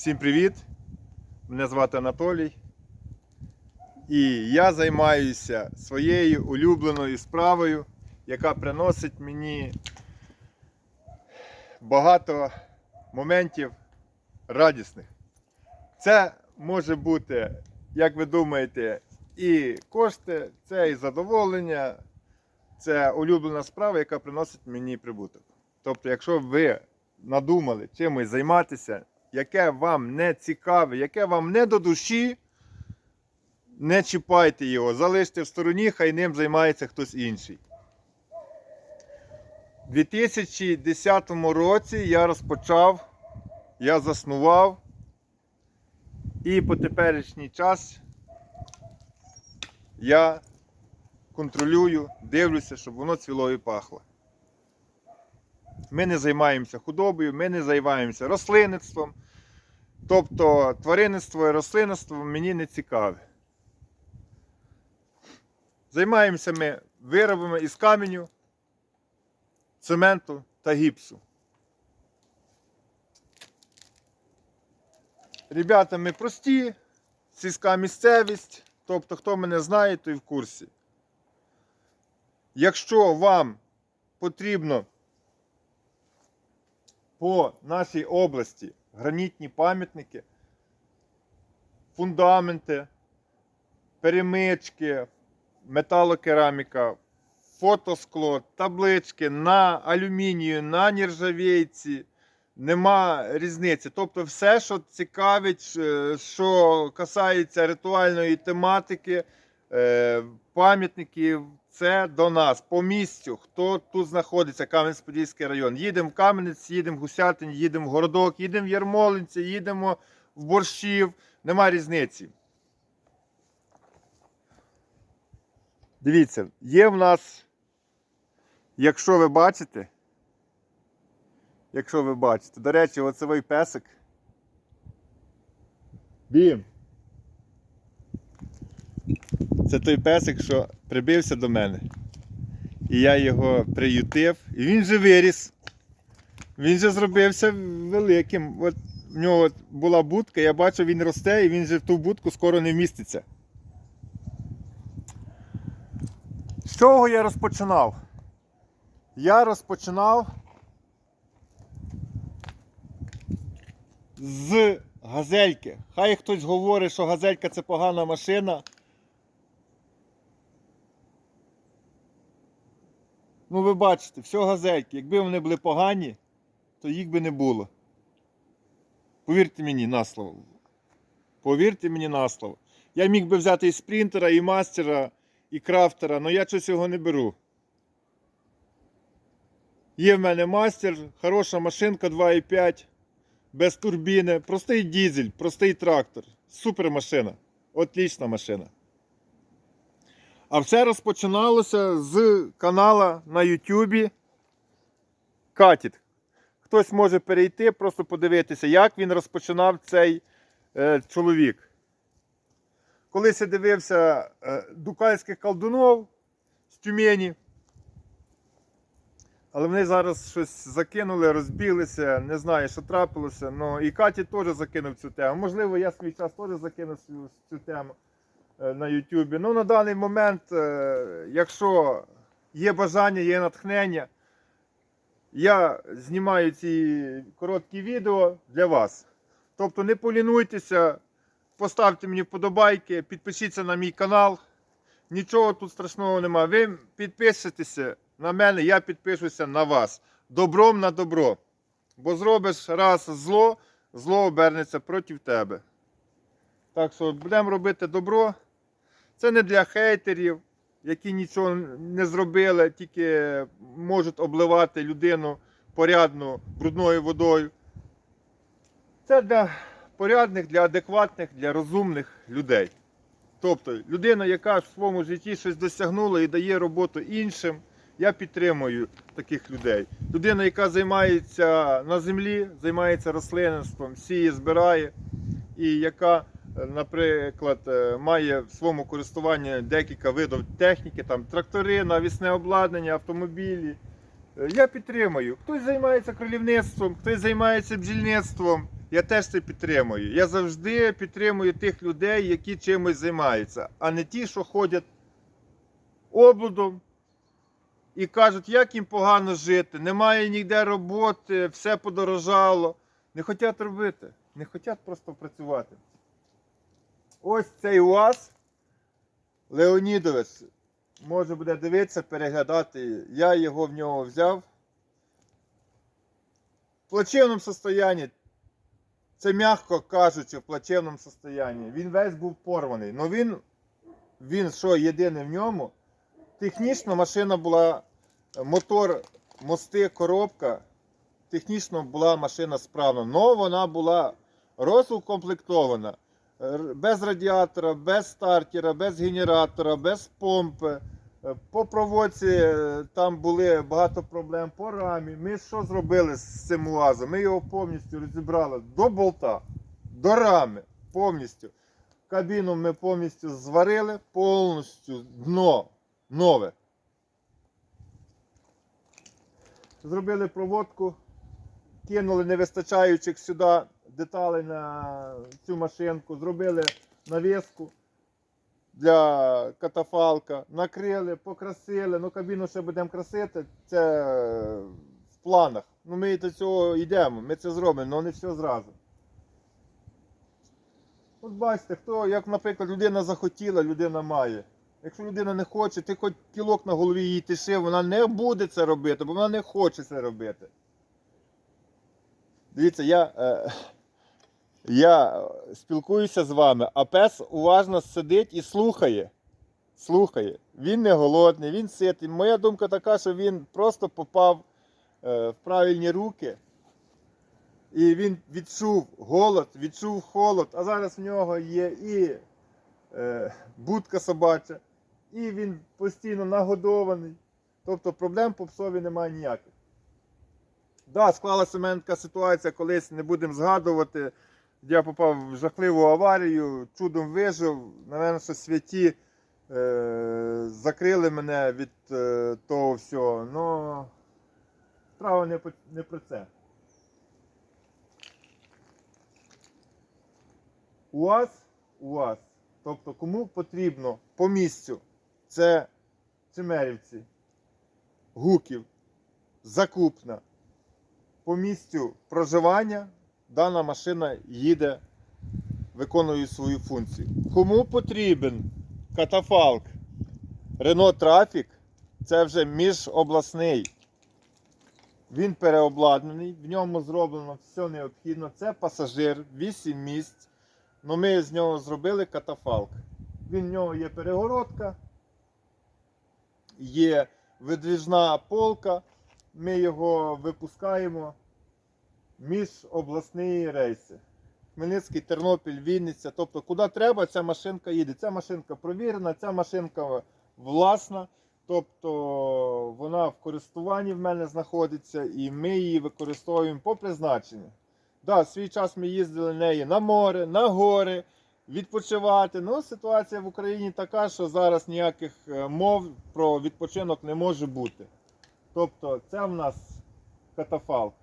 Всім привіт! Мене звати Анатолій. І я займаюся своєю улюбленою справою, яка приносить мені багато моментів радісних. Це може бути, як ви думаєте, і кошти, це і задоволення, це улюблена справа, яка приносить мені прибуток. Тобто, якщо ви надумали чимось займатися, яке вам не цікаве, яке вам не до душі, не чіпайте його, залиште в стороні, хай ним займається хтось інший. У 2010 році я розпочав, я заснував і по теперішній час я контролюю, дивлюся, щоб воно цвіло і пахло. Ми не займаємося худобою, ми не займаємося рослинництвом. Тобто тваринництво і рослинництво мені не цікаве. Займаємося ми виробами із каменю, цементу та гіпсу. Ребята, ми прості, сільська місцевість. Тобто, хто мене знає, той в курсі. Якщо вам потрібно по нашій області гранітні пам'ятники, фундаменти, перемички, металокераміка, фотоскло, таблички на алюмінію, на нержавійці. Нема різниці. Тобто, все, що цікавить, е, що касається ритуальної тематики, пам'ятників, це до нас по місцю. Хто тут знаходиться, Кам'янець-Подільський район. Їдемо в Кам'янець, їдемо в Гусятин, їдемо в Городок, їдемо в Ярмолинці, їдемо в Борщів. Нема різниці. Дивіться, є в нас, якщо ви бачите, якщо ви бачите, до речі, оцевий песик. Бім. Це той песик, що прибився до мене. І я його приютив. І він же виріс. Він же зробився великим. От в нього була будка, я бачу, він росте і він же в ту будку скоро не вміститься. З чого я розпочинав? Я розпочинав з газельки. Хай хтось говорить, що газелька це погана машина. Ну, ви бачите, все газельки. Якби вони були погані, то їх би не було. Повірте мені на слово. Повірте мені на слово. Я міг би взяти і спринтера, і мастера, і крафтера, але я щось його не беру. Є в мене мастер, хороша машинка 2,5, без турбіни, простий дізель, простий трактор. Супер машина. Отлічна машина. А все розпочиналося з канала на Ютубі Катіт. Хтось може перейти, просто подивитися, як він розпочинав цей е, чоловік. Колись я дивився е, дукальських колдунов з Тюмені. Але вони зараз щось закинули, розбіглися, не знаю, що трапилося. Ну, і Каті теж закинув цю тему. Можливо, я свій час теж закинув цю, цю тему на Ютубі. Ну, на даний момент, е, якщо є бажання, є натхнення, я знімаю ці короткі відео для вас. Тобто не полінуйтеся, поставте мені вподобайки, підпишіться на мій канал. Нічого тут страшного немає. Ви підпишетеся на мене, я підпишуся на вас. Добром на добро. Бо зробиш раз зло, зло обернеться проти тебе. Так що будемо робити добро. Це не для хейтерів, які нічого не зробили, тільки можуть обливати людину порядну брудною водою. Це для порядних, для адекватних, для розумних людей. Тобто людина, яка в своєму житті щось досягнула і дає роботу іншим, я підтримую таких людей. Людина, яка займається на землі, займається рослинництвом, сіє, збирає, і яка, наприклад, е, має в своєму користуванні декілька видів техніки, там трактори, навісне обладнання, автомобілі. Е, Я підтримую. Хтось займається кролівництвом, хтось займається бджільництвом. я теж це підтримую. Я завжди підтримую тих людей, які чимось займаються, а не ті, що ходять облудом і кажуть, як їм погано жити, немає ніде роботи, все подорожало. Не хочуть робити, не хочуть просто працювати. Ось цей УАЗ Леонідовець може буде дивитися, переглядати. Я його в нього взяв. В плачевному состоянні. Це м'яко кажучи, в плачевному состоянні. Він весь був порваний. Ну він, він що єдине в ньому. Технічно машина була, мотор, мости, коробка. Технічно була машина справна. але вона була розукомплектована. Без радіатора, без стартера, без генератора, без помпи. Е, По проводці е, там були багато проблем по рамі. Ми що зробили з цим УАЗом? Ми його повністю розібрали до болта, до рами, повністю. Кабіну ми повністю зварили, повністю дно нове. Зробили проводку, кинули невистачаючих сюди деталей на цю машинку, зробили навіску для катафалка, накрили, покрасили. Ну, кабіну ще будемо красити. Це в планах. Ну, ми до цього йдемо, ми це зробимо, але не все зразу. От бачите, хто, як, наприклад, людина захотіла, людина має. Якщо людина не хоче, ти хоч кілок на голові її тиши, вона не буде це робити, бо вона не хоче це робити. Дивіться, я, е, я спілкуюся з вами, а пес уважно сидить і слухає. Слухає. Він не голодний, він ситий. Моя думка така, що він просто попав е, в правильні руки. І він відчув голод, відчув холод, а зараз в нього є і е, будка собача, і він постійно нагодований. Тобто проблем по псові немає ніяких. Да, склалася в мене така ситуація, колись не будемо згадувати. Я попав в жахливу аварію, чудом вижив. Наверно, що святі е, закрили мене від е, того всього. Ну, справа не, не про це. УАЗ, УАЗ. Тобто, кому потрібно по місцю, це Чемерівці, Гуків, Закупна. По місцю проживання дана машина їде, виконує свою функцію. Кому потрібен катафалк Renault Traffic, це вже міжобласний. Він переобладнаний, в ньому зроблено все необхідно. Це пасажир, 8 місць. Ну ми з нього зробили катафалк. Він в нього є перегородка, є видвіжна полка. Ми його випускаємо між обласні рейси. Хмельницький, Тернопіль, Вінниця. Тобто, куди треба, ця машинка їде. Ця машинка провірена, ця машинка власна. Тобто вона в користуванні в мене знаходиться і ми її використовуємо по призначенню. Да, свій час ми їздили неї на море, на гори, відпочивати. Ну, ситуація в Україні така, що зараз ніяких е, мов про відпочинок не може бути. Тобто, це в нас катафалк.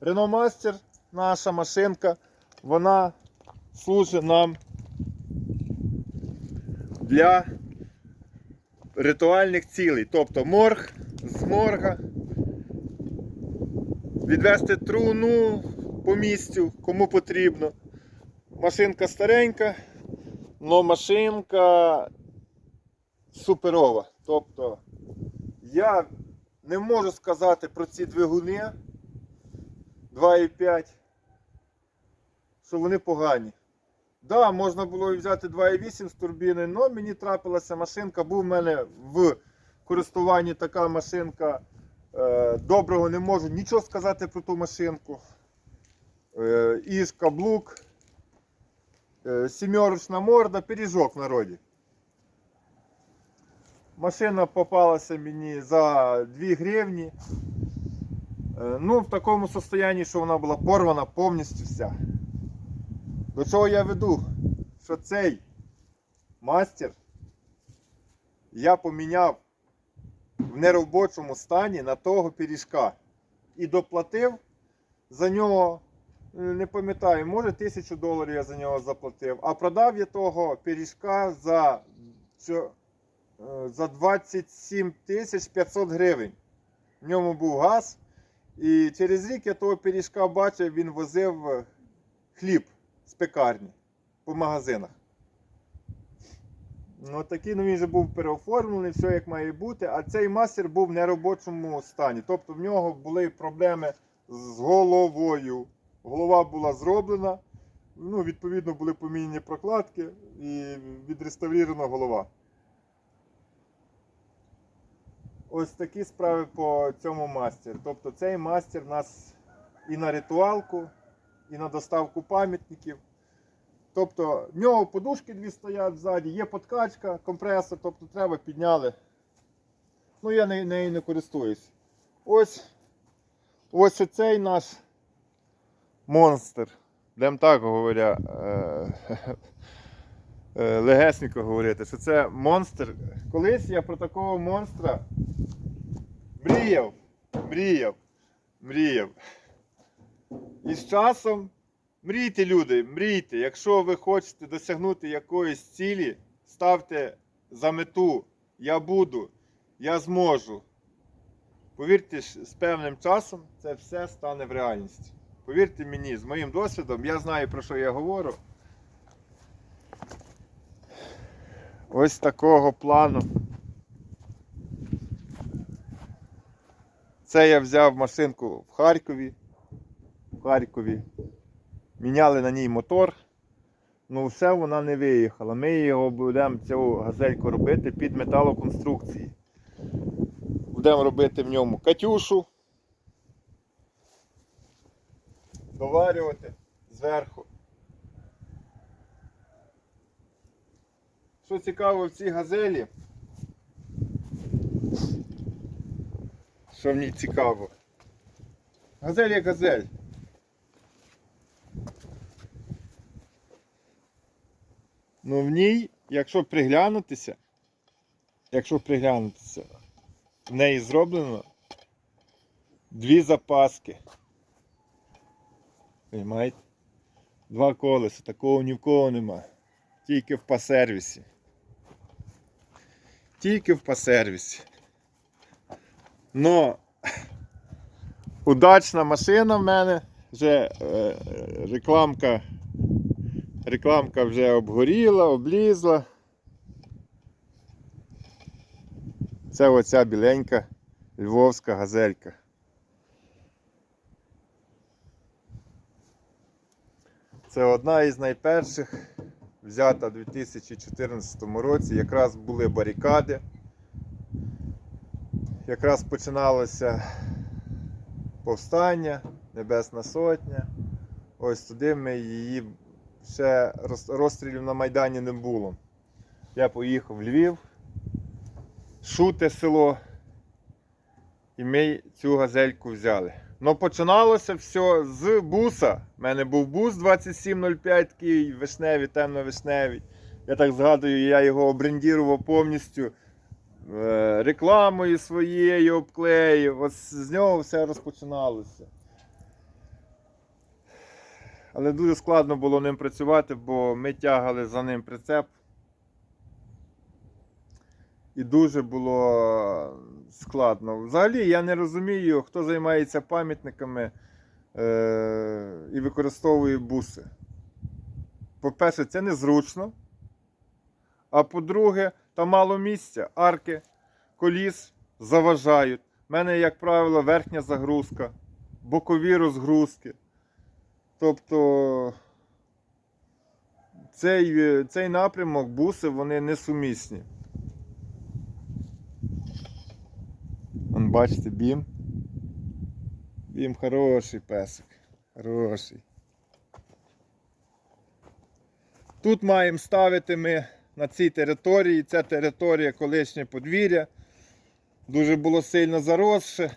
Renault Master, наша машинка, вона служить нам для ритуальних цілей. Тобто морг з морга, відвести труну по місцю, кому потрібно. Машинка старенька, але машинка суперова. Тобто я не можу сказати про ці двигуни 2,5, що вони погані. Да, можна було і взяти 2,8 з турбіни, але мені трапилася машинка, був в мене в користуванні така машинка. Е, Доброго не можу нічого сказати про ту машинку. Е, Іж, каблук, е, сімерочна морда, пиріжок в народі. Машина попалася мені за 2 гривні. Е, Ну, в такому состоянні, що вона була порвана повністю вся. До чого я веду? Що цей мастер я поміняв в неробочому стані на того пиріжка і доплатив за нього не пам'ятаю, може тисячу доларів я за нього заплатив. А продав я того пиріжка за, е, за 27 тисяч 500 гривень. В ньому був газ. І через рік я того пиріжка бачив, він возив е, хліб з пекарні по магазинах. Ну, такий ну, він вже був переоформлений, все як має бути. А цей мастер був в неробочому стані. Тобто в нього були проблеми з головою. Голова була зроблена, ну, відповідно, були поміняні прокладки і відреставрирована голова. Ось такі справи по цьому мастері. Тобто цей мастер у нас і на ритуалку, і на доставку пам'ятників. Тобто в нього подушки дві стоять ззаді, є подкачка, компресор, тобто треба підняли. Ну я не- нею не користуюсь. Ось ось оцей наш монстр. Будемо так говоря. Е- е, легесенько говорити, що це монстр. Колись я про такого монстра мріяв, мріяв, мріяв. І з часом мрійте, люди, мрійте. Якщо ви хочете досягнути якоїсь цілі, ставте за мету. Я буду, я зможу. Повірте, з певним часом це все стане в реальність. Повірте мені, з моїм досвідом, я знаю про що я говорю. Ось такого плану. Це я взяв машинку в Харкові. В Харкові. Міняли на ній мотор. Ну, все вона не виїхала. Ми його будемо цю газельку робити під металоконструкції. Будемо робити в ньому катюшу. Доварювати зверху. Що цікаво в цій газелі? Що в ній цікаво? Газель як газель. Ну в ній, якщо приглянутися, якщо приглянутися, в неї зроблено дві запаски. Понимаєте? Два колеса, такого ні в кого нема. Тільки в пасервісі. Тільки в пасервісі. Но удачна машина в мене. Вже е, рекламка. Рекламка вже обгоріла, облізла. Це оця біленька львовська газелька. Це одна із найперших, взята у 2014 році. Якраз були барикади. Якраз починалося повстання, Небесна Сотня. Ось туди ми її ще розстрілів на Майдані не було. Я поїхав в Львів, шуте село, і ми цю газельку взяли. Ну починалося все з буса. У мене був бус 2705, такий вишневий, темно-вишневий. Я так згадую, я його обрендірував повністю е, рекламою своєю обклеїв. Ось з нього все розпочиналося. Але дуже складно було ним працювати, бо ми тягали за ним прицеп. І дуже було складно. Взагалі я не розумію, хто займається пам'ятниками е- і використовує буси. По-перше, це незручно. А по-друге, там мало місця, арки, коліс заважають. У мене, як правило, верхня загрузка, бокові розгрузки. Тобто цей, цей напрямок, буси, вони несумісні. Бачите, бім. Бім хороший песик. Хороший. Тут маємо ставити ми на цій території. Ця територія колишнє подвір'я. Дуже було сильно заросше.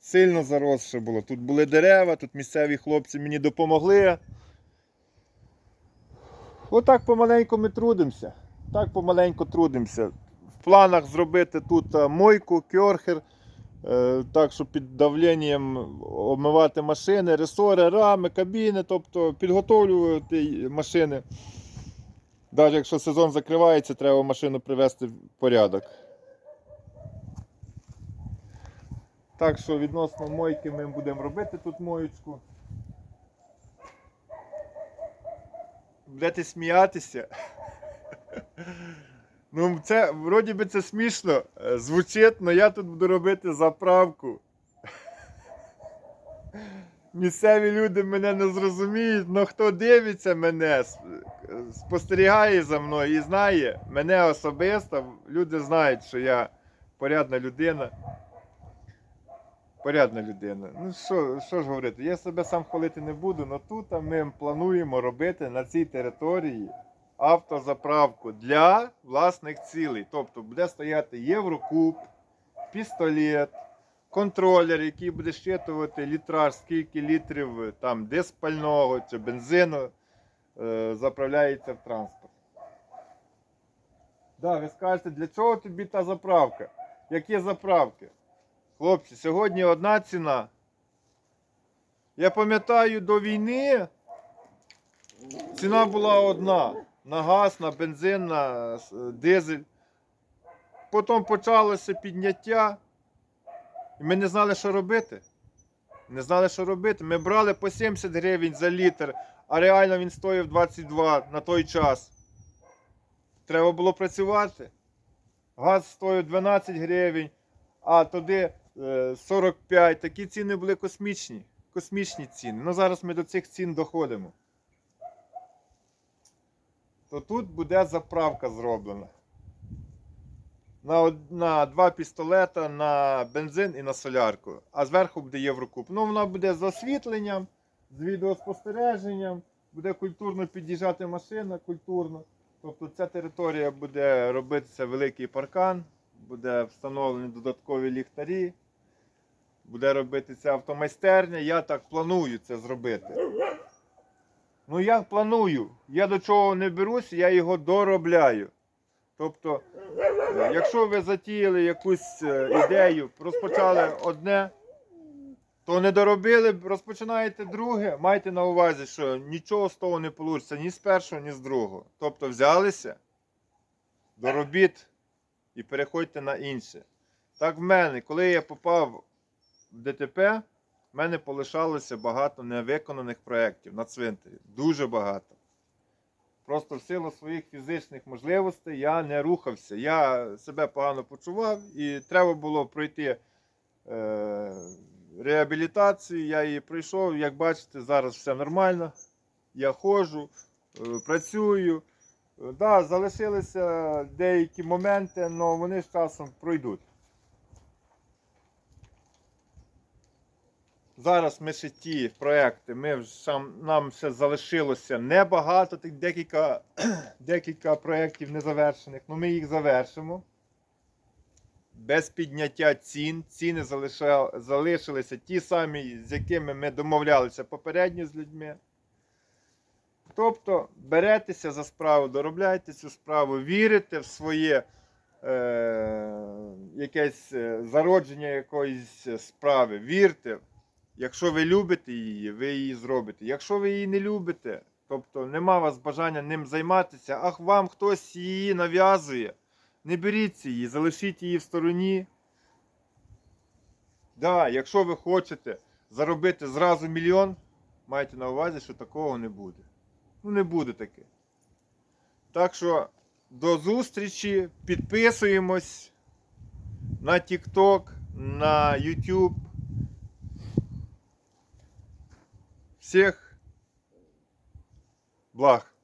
Сильно заросше було. Тут були дерева, тут місцеві хлопці мені допомогли. Отак помаленьку ми трудимося. Так помаленьку трудимося. В планах зробити тут мойку, кьорхер, Е, Так що під давленням обмивати машини, ресори, рами, кабіни, тобто підготовлювати машини. Навіть якщо сезон закривається, треба машину привести в порядок. Так що відносно мойки ми будемо робити тут моєчку. Будете сміятися. Ну, це вроді би це смішно е, звучить, але я тут буду робити заправку. Місцеві люди мене не зрозуміють, але хто дивиться мене, е, спостерігає за мною і знає мене особисто, люди знають, що я порядна людина. Порядна людина. Ну що, що ж говорити, я себе сам хвалити не буду, але тут ми плануємо робити на цій території автозаправку для власних цілей. Тобто буде стояти Єврокуб, пістолет, контролер, який буде щитувати літраж, скільки літрів е, там диспального чи бензину е, заправляється в транспорт. Да, ви скажете, для чого тобі та заправка? Які заправки? Хлопці, сьогодні одна ціна. Я пам'ятаю до війни ціна була одна. На газ, на бензин, на е, дизель. Потім почалося підняття. І ми не знали, що робити. Не знали, що робити. Ми брали по 70 гривень за літр, а реально він стоїв 22 на той час. Треба було працювати. Газ стоїв 12 гривень, а туди е, 45. Такі ціни були космічні. Космічні ціни. Ну зараз ми до цих цін доходимо. То тут буде заправка зроблена. На, на два пістолета, на бензин і на солярку. А зверху буде Єврокуб. Ну, вона буде з освітленням, з відеоспостереженням, буде культурно під'їжджати машина, культурно. Тобто ця територія буде робитися великий паркан, буде встановлені додаткові ліхтарі, буде робитися автомайстерня. Я так планую це зробити. Ну я планую. Я до чого не берусь, я його доробляю. Тобто, якщо ви затіяли якусь е, ідею, розпочали одне, то не доробили, розпочинаєте друге, майте на увазі, що нічого з того не вийде ні з першого, ні з другого. Тобто взялися, доробіть і переходьте на інше. Так в мене, коли я попав в ДТП, в мене полишалося багато невиконаних проєктів на цвинтарі. Дуже багато. Просто в силу своїх фізичних можливостей я не рухався. Я себе погано почував і треба було пройти е, реабілітацію. Я її пройшов. Як бачите, зараз все нормально. Я ходжу, е, працюю. Е, Да, залишилися деякі моменти, але вони з часом пройдуть. Зараз ми ще ті проекти, ми вже нам ще залишилося небагато, тих декілька, декілька проєктів незавершених, але ми їх завершимо. Без підняття цін. Ціни залиша, залишилися ті самі, з якими ми домовлялися попередньо з людьми. Тобто беретеся за справу, доробляйте цю справу, вірите в своє е, якесь е, зародження якоїсь справи. Вірте. Якщо ви любите її, ви її зробите. Якщо ви її не любите, тобто нема вас бажання ним займатися, ах вам хтось її нав'язує, не беріться її, залишіть її в стороні. Да, якщо ви хочете заробити зразу мільйон, майте на увазі, що такого не буде. Ну, не буде таке. Так що до зустрічі, підписуємось на TikTok, на YouTube. Всех благ.